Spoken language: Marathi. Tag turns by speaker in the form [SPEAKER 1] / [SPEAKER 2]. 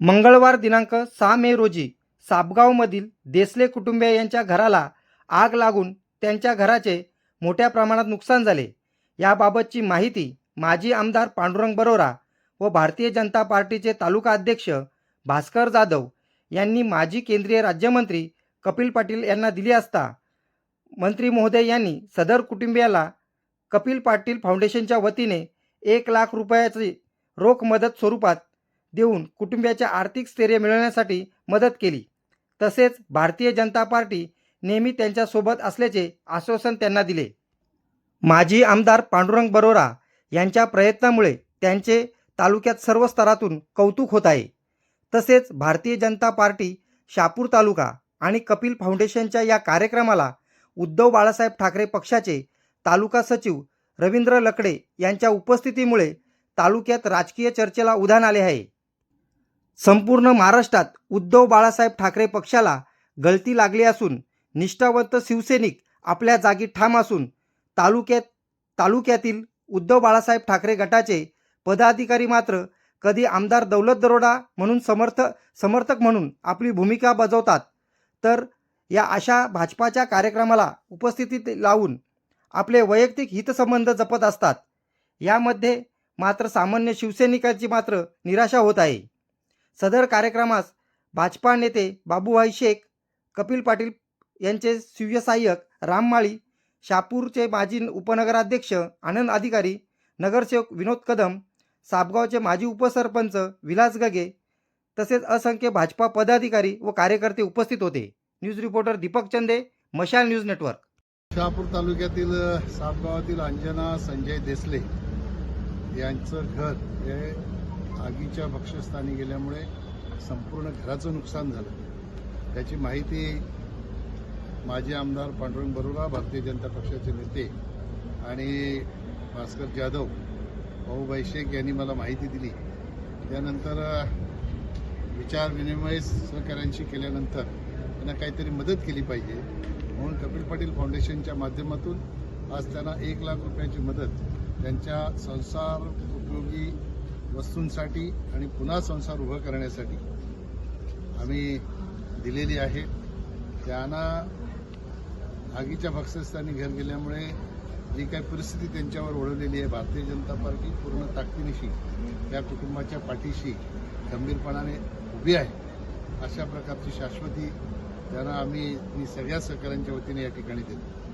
[SPEAKER 1] मंगळवार दिनांक सहा मे रोजी सापगावमधील देसले कुटुंबीय यांच्या घराला आग लागून त्यांच्या घराचे मोठ्या प्रमाणात नुकसान झाले. याबाबतची माहिती माजी आमदार पांडुरंग बरोरा व भारतीय जनता पार्टीचे तालुका अध्यक्ष भास्कर जाधव यांनी माजी केंद्रीय राज्यमंत्री कपिल पाटील यांना दिली असता मंत्री महोदय यांनी सदर कुटुंबियाला कपिल पाटील फाउंडेशनच्या वतीने एक लाख रुपयाची रोख मदत स्वरूपात देऊन कुटुंबियाच्या आर्थिक स्थैर्य मिळवण्यासाठी मदत केली. तसेच भारतीय जनता पार्टी नेहमी त्यांच्यासोबत असल्याचे आश्वासन त्यांना दिले. माजी आमदार पांडुरंग बरोरा यांच्या प्रयत्नामुळे त्यांचे तालुक्यात सर्व स्तरातून कौतुक होत आहे. तसेच भारतीय जनता पार्टी शापूर तालुका आणि कपिल फाउंडेशनच्या या कार्यक्रमाला उद्धव बाळासाहेब ठाकरे पक्षाचे तालुका सचिव रवींद्र लकडे यांच्या उपस्थितीमुळे तालुक्यात राजकीय चर्चेला उधाण आले आहे. संपूर्ण महाराष्ट्रात उद्धव बाळासाहेब ठाकरे पक्षाला गळती लागली असून निष्ठावंत शिवसैनिक आपल्या जागी ठाम असून तालुक्यात तालुक्यातील उद्धव बाळासाहेब ठाकरे गटाचे पदाधिकारी मात्र कधी आमदार दौलत दरोडा म्हणून समर्थ समर्थक म्हणून आपली भूमिका बजावतात. तर या अशा भाजपाच्या कार्यक्रमाला उपस्थितीत लावून आपले वैयक्तिक हितसंबंध जपत असतात. यामध्ये मात्र सामान्य शिवसैनिकांची मात्र निराशा होत आहे. सदर कार्यक्रमास भाजपा नेते बाबूभाई शेख कपिल पाटील यांचे शिवसहाय्यक राममाळी शापूरचे माजी उपनगराध्यक्ष आनंद अधिकारी नगरसेवक विनोद कदम सापगावचे माजी उपसरपंच विलास गगे तसेच असंख्य भाजपा पदाधिकारी व कार्यकर्ते उपस्थित होते. न्यूज रिपोर्टर दीपक चंदे मशाल न्यूज नेटवर्क.
[SPEAKER 2] शहापूर तालुक्यातील सापगावातील अंजना संजय देसले यांचं घर हे आगीच्या भक्षस्थानी गेल्यामुळे संपूर्ण घराचं नुकसान झालं. त्याची माहिती माजी आमदार पांडुरंग बरोरा भारतीय जनता पक्षाचे नेते आणि भास्कर जाधव भाऊबाई शेख यांनी मला माहिती दिली. त्यानंतर विचार विनिमय सहकाऱ्यांशी केल्यानंतर त्यांना काहीतरी मदत केली पाहिजे म्हणून कपिल पाटील फाउंडेशनच्या माध्यमातून आज त्यांना एक लाख रुपयाची मदत त्यांच्या संसार उपयोगी वस्तूंसाठी आणि पुन्हा संसार उभं करण्यासाठी आम्ही दिलेली आहे. त्यांना आगीच्या भक्षस्थानी घर गेल्यामुळे जी काही परिस्थिती त्यांच्यावर ओढवलेली आहे भारतीय जनता पार्टी पूर्ण ताकदीनिशी त्या कुटुंबाच्या पाठीशी गंभीरपणाने उभी आहे. अशा प्रकारची शाश्वती त्यांना आम्ही मी सगळ्या सहकाऱ्यांच्या वतीने या ठिकाणी देतो.